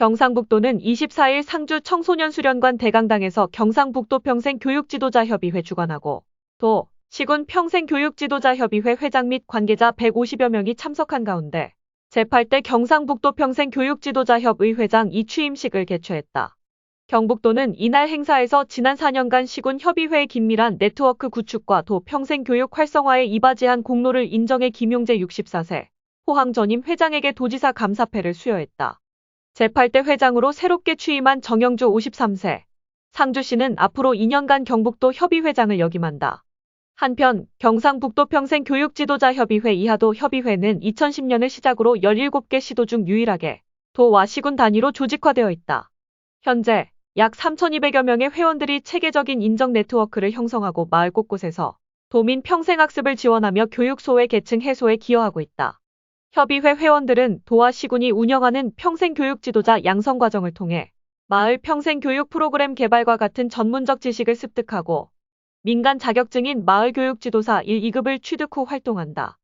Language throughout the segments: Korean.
경상북도는 24일 상주 청소년수련관 대강당에서 경상북도 평생교육지도자협의회 주관하고 도, 시군 평생교육지도자협의회 회장 및 관계자 150여 명이 참석한 가운데 제8대 경상북도 평생교육지도자협의 회장 이취임식을 개최했다. 경북도는 이날 행사에서 지난 4년간 시군 협의회의 긴밀한 네트워크 구축과 도 평생교육 활성화에 이바지한 공로를 인정해 김용재 64세, 호항 전임 회장에게 도지사 감사패를 수여했다. 제8대 회장으로 새롭게 취임한 정영주 53세, 상주시는 앞으로 2년간 경북도 협의회장을 역임한다. 한편 경상북도 평생교육지도자협의회 이하도 협의회는 2010년을 시작으로 17개 시도 중 유일하게 도와 시군 단위로 조직화되어 있다. 현재 약 3,200여 명의 회원들이 체계적인 인정 네트워크를 형성하고 마을 곳곳에서 도민 평생학습을 지원하며 교육 소외 계층 해소에 기여하고 있다. 협의회 회원들은 도와 시군이 운영하는 평생교육 지도자 양성 과정을 통해 마을 평생교육 프로그램 개발과 같은 전문적 지식을 습득하고 민간 자격증인 마을교육지도사 1, 2급을 취득 후 활동한다.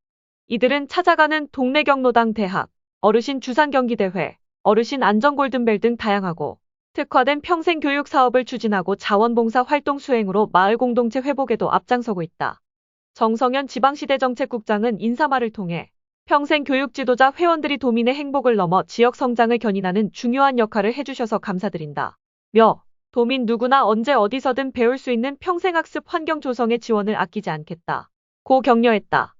이들은 찾아가는 동네 경로당 대학, 어르신 주산경기대회, 어르신 안전골든벨 등 다양하고 특화된 평생교육 사업을 추진하고 자원봉사 활동 수행으로 마을 공동체 회복에도 앞장서고 있다. 정성현 지방시대정책국장은 인사말을 통해 평생 교육 지도자 회원들이 도민의 행복을 넘어 지역 성장을 견인하는 중요한 역할을 해주셔서 감사드린다. 며 도민 누구나 언제 어디서든 배울 수 있는 평생학습 환경 조성의 지원을 아끼지 않겠다. 고 격려했다.